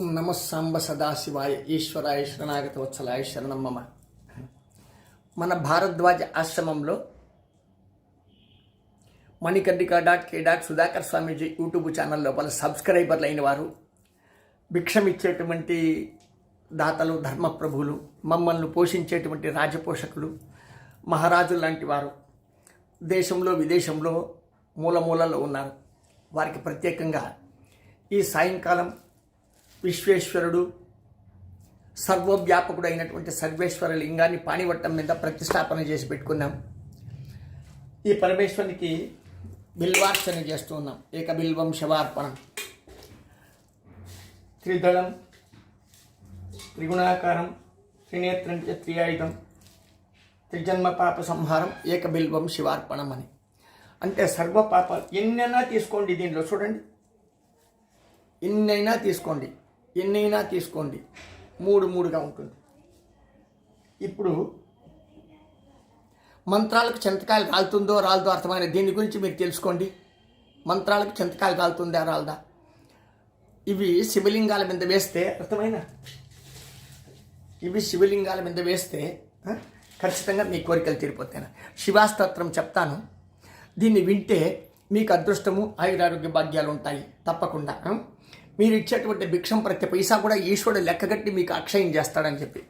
ఓం నమ సాంబ సదాశివాయ ఈశ్వరాయ శరణాగత వత్సలాయ శరణమ్మ మన భారద్వాజ ఆశ్రమంలో Manikarnika dot K dot Sudhakar Swamiji YouTube channel లోపల సబ్స్క్రైబర్లు అయిన వారు భిక్షమిచ్చేటువంటి దాతలు ధర్మప్రభువులు మమ్మల్ని పోషించేటువంటి రాజపోషకులు మహారాజులు లాంటి వారు దేశంలో విదేశంలో మూల మూలలో ఉన్నారు. వారికి ప్రత్యేకంగా ఈ సాయంకాలం విశ్వేశ్వరుడు సర్వవ్యాపకుడు అయినటువంటి సర్వేశ్వర లింగాన్ని పాణివట్టం మీద ప్రతిష్టాపన చేసి పెట్టుకున్నాం. ఈ పరమేశ్వరునికి బిల్వార్చన చేస్తూ ఉన్నాం. ఏక బిల్వం శవార్పణం త్రిదళం త్రిగుణాకారం త్రినేత్రం చ త్రియాయుధం త్రిజన్మ పాప సంహారం ఏక బిల్వం శివార్పణం అని అంటే సర్వపాప ఎన్నైనా తీసుకోండి దీనిలో. చూడండి. ఎన్నైనా తీసుకోండి. ఎన్నైనా తీసుకోండి. మూడు మూడుగా ఉంటుంది. ఇప్పుడు మంత్రాలకు చింతకాయలు కాలుతుందో రాలుదో అర్థమైన దీని గురించి మీరు తెలుసుకోండి. మంత్రాలకు చింతకాయలు రాలుతుందా రాలదా? ఇవి శివలింగాల మీద వేస్తే అర్థమైన? ఇవి శివలింగాల మీద వేస్తే ఖచ్చితంగా మీ కోరికలు తీరిపోతాయి శివాస్తోత్రం చెప్తాను. దీన్ని వింటే మీకు అదృష్టము ఆయురారోగ్య భాగ్యాలు ఉంటాయి తప్పకుండా. మీరు ఇచ్చేటువంటి భిక్షం ప్రతి పైసా కూడా ఈశ్వరుడు లెక్కగట్టి మీకు అక్షయం చేస్తాడని చెప్పి.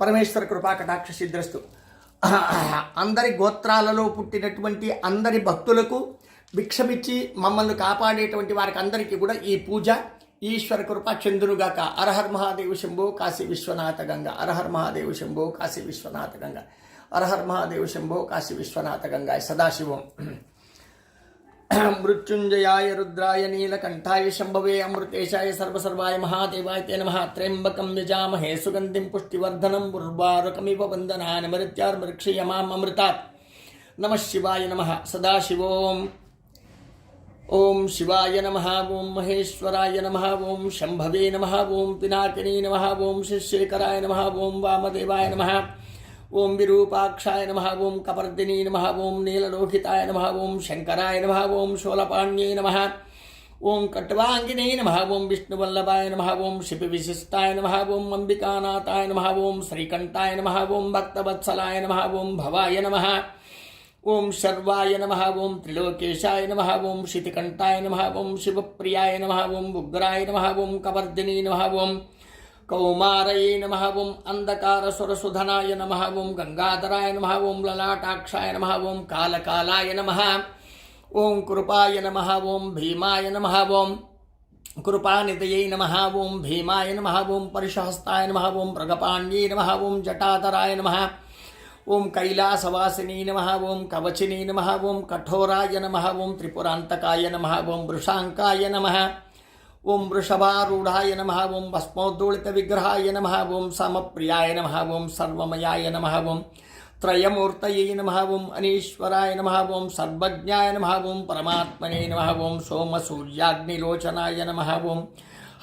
పరమేశ్వర కృపా కటాక్ష సిద్ధిస్తూ అందరి గోత్రాలలో పుట్టినటువంటి అందరి భక్తులకు భిక్షమిచ్చి మమ్మల్ని కాపాడేటువంటి వారికి అందరికీ కూడా ఈ పూజ ఈశ్వర కృప చంద్రుగాక అరహర్ మహాదేవ శంభో కాశీ విశ్వనాథ గంగ. అరహర్ మహాదేవ శంభో కాశీ విశ్వనాథ గంగ. అరహర్ మహాదేవ శంభో కాశీ విశ్వనాథ గంగా సదాశివం. మృత్యుంజయాయ రుద్రాయ నీలకంఠాయ శంభవే అమృతేశాయ సర్వసర్వాయ మహాదేవాయ తే నమ త్ర్యంబకం యజామహే సుగంధిం పుష్టివర్ధనం ఉర్వారుకమివ వందనాని మృత్యార్మృక్షయమామృతాత్ నమ శివాయ నమ సదాశివోం ఓం శివాయ నమ ఓం మహేశ్వరాయ నమ ఓం శంభవే నమ ఓం పినాకినీ నమ ఓం శిశేఖరాయ నమ ఓం వామదేవాయ నమ ఓం విరూపాక్షాయ నమ ఓం కపర్దినీ నమ ఓం నీలలోహితాయ నమ ఓం శంకరాయ నమ ఓం శూలపాణ్యై నమ ఓం కట్వాంగినే నమ ఓం విష్ణువల్లభాయ నమ ఓం శిపి విశిష్టాయ నమ ఓం అంబికానాథాయ నమ ఓం శ్రీకంఠాయ నమ ఓం భక్తవత్సలాయ నమ ఓం భవాయ నమ ఓం శర్వాయ నమ ఓం త్రిలోకేశాయ నమ ఓం శితికంఠాయ నమ ఓం శివప్రియాయ నమ ఓం ఉగ్రాయ నమ ఓం కవర్దినీ నమ ఓం కౌమారయే నమ ఓం అంధకార సురసుధనాయ నమ ఓం గంగాధరాయ నమ ఓం లలాటాక్షాయ నమ ఓం కాలకాలాయ నమ ఓం కృపాయ నమ ఓం భీమాయ నమ ఓం కృపానితయై నమ ఓం భీమాయ నమ ఓం పరిశహస్తాయ నమ ఓం ప్రగపాణ్యై నమ ఓం జటాధరాయ నమ ఓం కైలాసవాసినీ నమ ఓం కవచినీ నమ ఓం కఠోరాయ నమ ఓం త్రిపురాంతకాయ నమ ఓం వృషాంకాయ నమ ఓం వృషభారూఢాయ నమ ఓం భస్మోద్దోళిత విగ్రహాయ నమ ఓం సమప్రియాయ నమ ఓం సర్వమయాయ నమ ఓం త్రయమూర్తయై నమ ఓం అనీశ్వరాయ నమ ఓం సర్వజ్ఞాయ నమ ఓం పరమాత్మనే నమ ఓం సోమసూర్యాగ్నిలోచనాయ నమ ఓం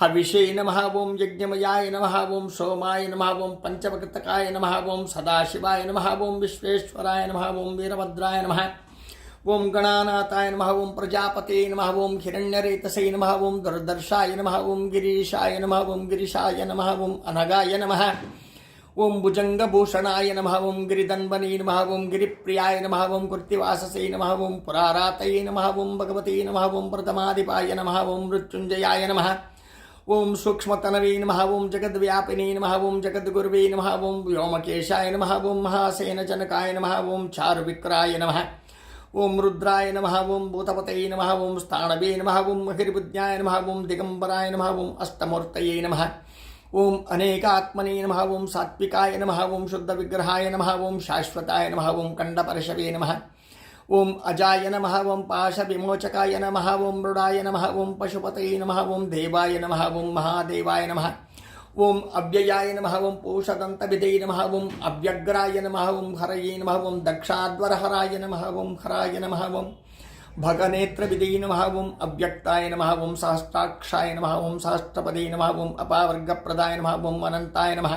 హవిషే నమ ఓం యజ్ఞమయాయ నమ ఓం సోమాయ నమ ఓం పంచవకృతకాయ నమ ఓం సదాశివాయ నమ ఓం విశ్వేశ్వరాయ నమ ఓం వీరభద్రాయ నమ ఓం గణానాథాయ నమ ఓం ప్రజాపతే నమ ఓం హిరణ్యరేతసై నమ ఓం దుర్దర్శాయ నమ ఓం గిరీశాయ నమ ఓం గిరిశాయ నమ ఓం అనగాయ నమ ఓం భుజంగభూషణాయ నమ ఓం గిరిదన్వనే నమ ఓం గిరిప్రియాయ నమ ఓం కృత్తివాససే నమ ఓం పురారాతయే నమ ఓం భగవతే నమ ఓం ప్రథమాదిపాయ నమ ఓం మృత్యుంజయాయ నమ ఓం సూక్ష్మతనవే నమ ఓం జగద్వ్యాపినే నమ ఓం జగద్గురువే నమ ఓం వ్యోమకేశాయ నమ ఓం మహాసేనజనకాయ నమ ఓం చారువిక్రాయ నమ ఓం రుద్రాయ నమ ఓం భూతపతయ నమ ఓం స్థాణవే నమ ఓం మహిర్బుద్ధ్యాయ నమ ఓం దిగంబరాయ నమ ఓం అష్టమూర్తయే నమ ఓం అనేకాత్మనే నమ ఓం సాత్వికాయ నమ ఓం శుద్ధ విగ్రహాయ నమ ఓం శాశ్వతాయ నమ ఓం కండపరశవే నమ ఓం అజాయ నమ ఓం పాశ విమోచకాయ నమ ఓం మృడాయ నమ ఓం పశుపతయ నమ ఓం దేవాయ నమ ఓం మహాదేవాయ నమ ఓం అవ్యయాయ నమ ఓం పూషదంతవిదై నమ ఓం అవ్యగ్రాయ నమ ఓం హరయే నమ ఓం దక్షాద్వరహరాయ నమ ఓం హరాయ నమ ఓం భగనేత్రవిదై నమ ఓం అవ్యక్తాయ నమ ఓం సహస్రాక్షాయ నమ ఓం సహస్రపదే నమ ఓం అపావర్గప్రదాయ నమ ఓం అనంతాయ నమ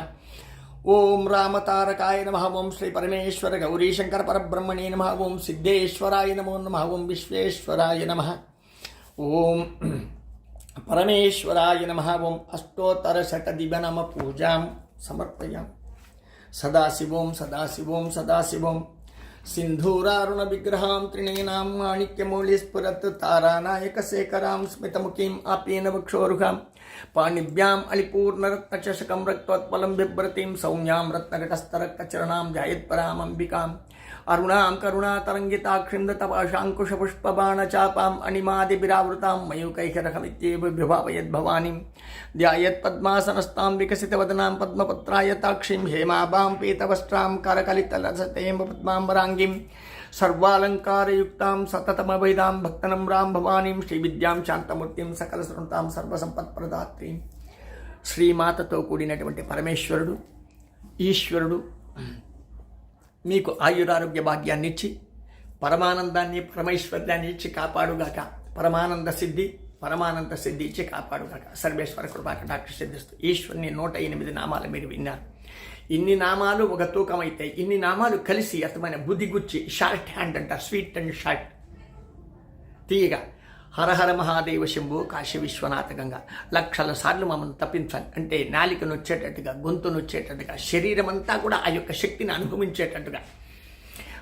ఓం రామతారకాయ నమ ఓం శ్రీ పరమేశ్వర గౌరీశంకర పరబ్రహ్మణే నమ ఓం సిద్ధేశ్వరాయ నమో నమ ఓం విశ్వేశ్వరాయ నమ ఓం పరమేశ్వరాయ నమ. ఓం అష్టోత్తరశతదివనమ పూజాం సమర్పయాం. సదాశివోం సదాశివోం సదాశివోం. సింధూరారుణ విగ్రహాం త్రిణీనాం మాణిక్యమౌళిస్ఫురత్ తారానాయకశేఖరాం స్మితముఖీం ఆపేన వక్షోరుహాం పాణిభ్యాం అలిపూర్ణరత్నచషకం రక్తోత్పలం బిభ్రతీం సౌమ్యాం రత్నఘటస్థరక్తచరణాం జాయత్పరామంబికాం. అరుణాం కరుణాతరంగితాక్షింద తపాశాంకుశపుష్పబాణచాపాం అణిమాదిభిరావృతాం మయూకైకరహమిత్యేవ విభావయద్భవానీం ధ్యాయత్పద్మాసనస్తాం వికసితవదనాం పద్మపత్రాయతాక్షిం హేమాభాం పీతవస్త్రాం కరకలితలసతేం పద్మాంబరాంగిం సర్వాలంకారయుక్తాం సతతమవైదాం భక్తనమ్రాం భవానీం శ్రీవిద్యాం శాంతమూర్తిం సకలసృతాం సర్వసంపత్ప్రదాత్రీం. శ్రీమాతతో కూడినటువంటి పరమేశ్వరుడు ఈశ్వరుడు మీకు ఆయురారోగ్య భాగ్యాన్ని ఇచ్చి పరమానందాన్ని పరమైశ్వర్యాన్ని ఇచ్చి కాపాడుగాక పరమానంద సిద్ధి పరమానంద సిద్ధి ఇచ్చి కాపాడుగాక సర్వేశ్వర కృపాక డాక్టర్ సిద్ధిస్తూ ఈశ్వరుని నూట ఎనిమిది నామాలు మీరు విన్నారు. ఇన్ని నామాలు ఒక తూకమైతే ఇన్ని నామాలు కలిసి అతమైన బుద్ధి గుచ్చి షార్ట్ హ్యాండ్ అంటారు స్వీట్ అండ్ షార్ట్ తీయగా హరహర మహాదేవ శంభు కాశీ విశ్వనాథ గంగా. లక్షల సార్లు మమ్మల్ని తప్పించాలి. అంటే నాలికను వచ్చేటట్టుగా గొంతును వచ్చేటట్టుగా శరీరం అంతా కూడా ఆ యొక్క శక్తిని అనుభవించేటట్టుగా.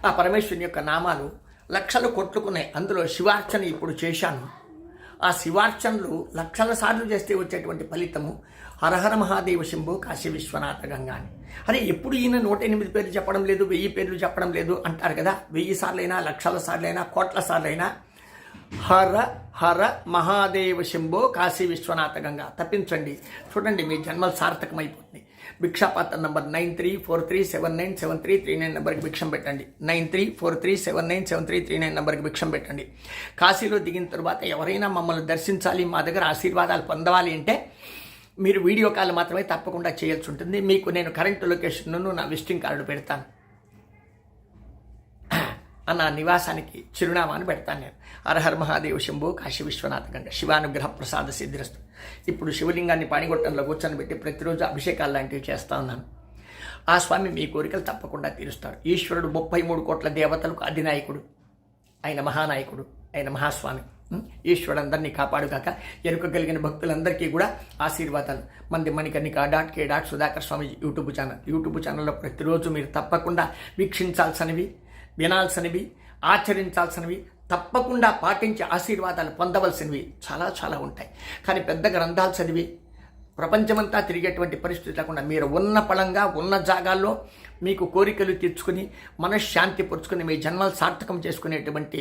ఆ పరమేశ్వరుని యొక్క నామాలు లక్షలు కొట్టుకున్నాయి. అందులో శివార్చన ఇప్పుడు చేశాను. ఆ శివార్చనలు లక్షల సార్లు చేస్తే వచ్చేటువంటి ఫలితము హరహర మహాదేవ శంభు కాశీ విశ్వనాథ గంగా అని. అరే ఎప్పుడు ఈయన నూట ఎనిమిది పేర్లు చెప్పడం లేదు వెయ్యి పేర్లు చెప్పడం లేదు అంటారు కదా. వెయ్యి సార్లైనా లక్షల సార్లైనా కోట్ల సార్లైనా హర హర మహాదేవ శంభో కాశీ విశ్వనాథ గంగా. తప్పించండి. చూడండి మీ జన్మలు సార్థకమైపోతుంది. భిక్షాపాత్ర number nine three four three seven nine seven three three nine నెంబర్కి భిక్షం పెట్టండి. Nine three four three seven nine seven three three nine నెంబర్కి భిక్షం పెట్టండి. కాశీలో దిగిన తర్వాత ఎవరైనా మమ్మల్ని దర్శించాలి మా దగ్గర ఆశీర్వాదాలు పొందవాలి అంటే మీరు వీడియో కాల్ మాత్రమే తప్పకుండా చేయాల్సి ఉంటుంది. మీకు నేను కరెంట్ లొకేషన్ను నా విజిటింగ్ కార్డు పెడతాను. అన్న నివాసానికి చిరునామాను పెడతాను నేను. అరహర్ మహాదేవ్ శంభు కాశీ విశ్వనాథ గంగ. శివానుగ్రహ ప్రసాద సిద్ధిరస్తు. ఇప్పుడు శివలింగాన్ని పాణిగొట్టంలో కూర్చొని పెట్టి ప్రతిరోజు అభిషేకాలు లాంటివి చేస్తా ఉన్నాను. ఆ స్వామి మీ కోరికలు తప్పకుండా తీరుస్తాడు ఈశ్వరుడు ముప్పై మూడు కోట్ల దేవతలకు అధినాయకుడు. ఆయన మహానాయకుడు. ఆయన మహాస్వామి. ఈశ్వరుడందరినీ కాపాడుగాక ఎరుక కలిగిన భక్తులందరికీ కూడా ఆశీర్వాదాలు. మంది Manikarnika dot K dot Sudhakar Swami YouTube channel. YouTube ఛానల్లో ప్రతిరోజు మీరు తప్పకుండా వీక్షించాల్సినవి వినాల్సినవి ఆచరించాల్సినవి తప్పకుండా పాటించి ఆశీర్వాదాలు పొందవలసినవి చాలా చాలా ఉంటాయి. కానీ పెద్ద గ్రంథాలు చదివి ప్రపంచమంతా తిరిగేటువంటి పరిస్థితి లేకుండా మీరు ఉన్న పళంగా ఉన్న జాగాల్లో మీకు కోరికలు తీర్చుకుని మనశ్శాంతి పరుచుకుని మీ జన్మలు సార్థకం చేసుకునేటువంటి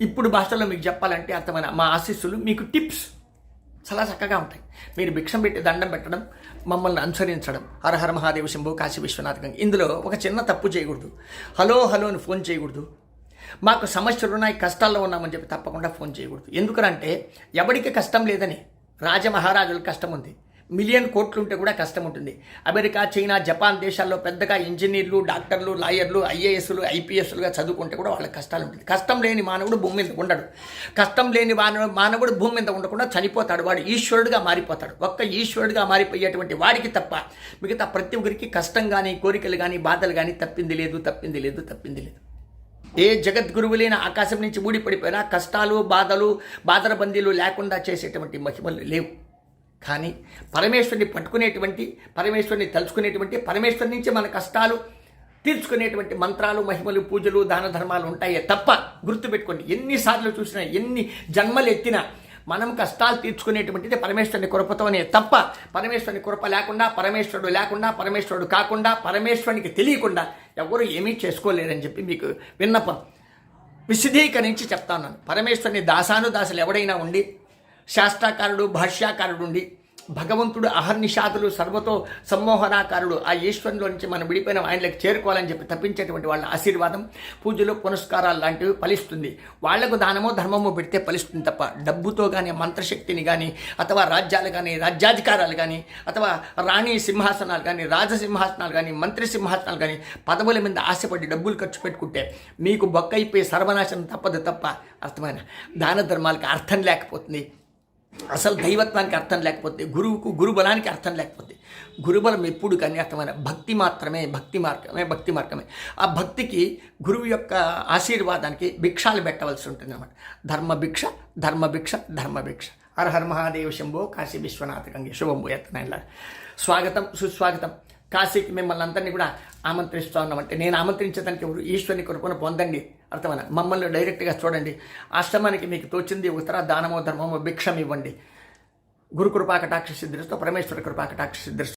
ఇప్పుడు భాషలో మీకు చెప్పాలంటే అర్థమైన మా ఆశీస్సులు మీకు టిప్స్ చాలా చక్కగా ఉంటాయి. మీరు భిక్షం పెట్టి దండం పెట్టడం మమ్మల్ని అనుసరించడం. హర హర మహాదేవ శంభు కాశీ విశ్వనాథ్ ఇందులో ఒక చిన్న తప్పు చేయకూడదు. హలో హలో అని ఫోన్ చేయకూడదు. మాకు సమస్యలు ఉన్నాయి కష్టాల్లో ఉన్నామని చెప్పి తప్పకుండా ఫోన్ చేయకూడదు. ఎందుకనంటే ఎవరికి కష్టం లేదని రాజమహారాజులకు కష్టం ఉంది. మిలియన్ కోట్లు ఉంటే కూడా కష్టం ఉంటుంది అమెరికా చైనా జపాన్ దేశాల్లో పెద్దగా ఇంజనీర్లు డాక్టర్లు లాయర్లు ఐఏఎస్లు ఐపీఎస్లుగా చదువుకుంటే కూడా వాళ్ళకి కష్టాలు ఉంటుంది. కష్టం లేని మానవుడు భూమి మీద ఉండడు. కష్టం లేని మానవ మానవుడు భూమి మీద ఉండకుండా చనిపోతాడు. వాడు ఈశ్వరుడుగా మారిపోతాడు. ఒక్క ఈశ్వరుడుగా మారిపోయేటువంటి వాడికి తప్ప మిగతా ప్రతి ఒక్కరికి కష్టం కానీ కోరికలు కానీ బాధలు కానీ తప్పింది లేదు తప్పింది లేదు తప్పింది లేదు. ఏ జగద్గురువులైన ఆకాశం నుంచి ఊడిపడిపోయినా కష్టాలు బాధలు బాధల బందీలు లేకుండా చేసేటువంటి మహిమలు లేవు. కానీ పరమేశ్వరుని పట్టుకునేటువంటి పరమేశ్వరుని తలుచుకునేటువంటి పరమేశ్వరి నుంచి మన కష్టాలు తీర్చుకునేటువంటి మంత్రాలు మహిమలు పూజలు దాన ధర్మాలు ఉంటాయే తప్ప గుర్తుపెట్టుకోండి. ఎన్నిసార్లు చూసినా ఎన్ని జన్మలు ఎత్తినా మనం కష్టాలు తీర్చుకునేటువంటిది పరమేశ్వరుని కృపతోనే తప్ప పరమేశ్వరుని కృప లేకుండా పరమేశ్వరుడు లేకుండా పరమేశ్వరుడు కాకుండా పరమేశ్వరునికి తెలియకుండా ఎవరు ఏమీ చేసుకోలేరని చెప్పి మీకు విన్నపం. విశదీకరించి చెప్తాను. పరమేశ్వరుని దాసాను దాసులు ఎవడైనా ఉండి శాస్త్రాకారుడు భాష్యాకారుడు ఉండి భగవంతుడు అహర్నిషాదులు సర్వతో సమ్మోహనాకారుడు. ఆ ఈశ్వరులో నుంచి మనం విడిపోయిన ఆయనలకు చేరుకోవాలని చెప్పి తప్పించేటువంటి వాళ్ళ ఆశీర్వాదం పూజలు పునస్కారాలు లాంటివి ఫలిస్తుంది. వాళ్ళకు దానమో ధర్మమో పెడితే ఫలిస్తుంది తప్ప డబ్బుతో కానీ మంత్రశక్తిని కానీ అథవా రాజ్యాలు కానీ రాజ్యాధికారాలు కానీ అథవా రాణి సింహాసనాలు కానీ రాజసింహాసనాలు కానీ మంత్రి సింహాసనాలు కానీ పదవుల మీద ఆశపడి డబ్బులు ఖర్చు పెట్టుకుంటే మీకు బొక్కైపోయి సర్వనాశనం తప్పదు తప్ప అర్థమైన దాన ధర్మాలకు అర్థం లేకపోతుంది. అసలు దైవత్వానికి అర్థం లేకపోతే గురువుకు గురుబలానికి అర్థం లేకపోతే గురుబలం ఎప్పుడు కానీ అర్థమైన భక్తి మాత్రమే భక్తి మార్గమే భక్తి మార్గమే. ఆ భక్తికి గురువు యొక్క ఆశీర్వాదానికి భిక్షాలు పెట్టవలసి ఉంటుంది అనమాట ధర్మభిక్ష ధర్మభిక్ష ధర్మభిక్ష భిక్ష. హర్హర్ మహాదేవ్ శంభో కాశీ విశ్వనాథ గంగే. శుభం ఎత్తనైలా స్వాగతం సుస్వాగతం. కాశీకి మిమ్మల్ని అందరినీ కూడా ఆమంత్రిస్తూ ఉన్నామంటే నేను ఆమంత్రించడానికి ఎవరు? ఈశ్వరుని కొరకున పొందండి. అర్థమైన మమ్మల్ని డైరెక్ట్గా చూడండి. ఆశ్రమానికి మీకు తోచింది ఉత్తర దానమో ధర్మమో భిక్షం ఇవ్వండి. గురుకృపాకటాక్ష కృపా సిద్ధిస్తూ పరమేశ్వర కృపాకటాక్ష సిద్ధిస్తూ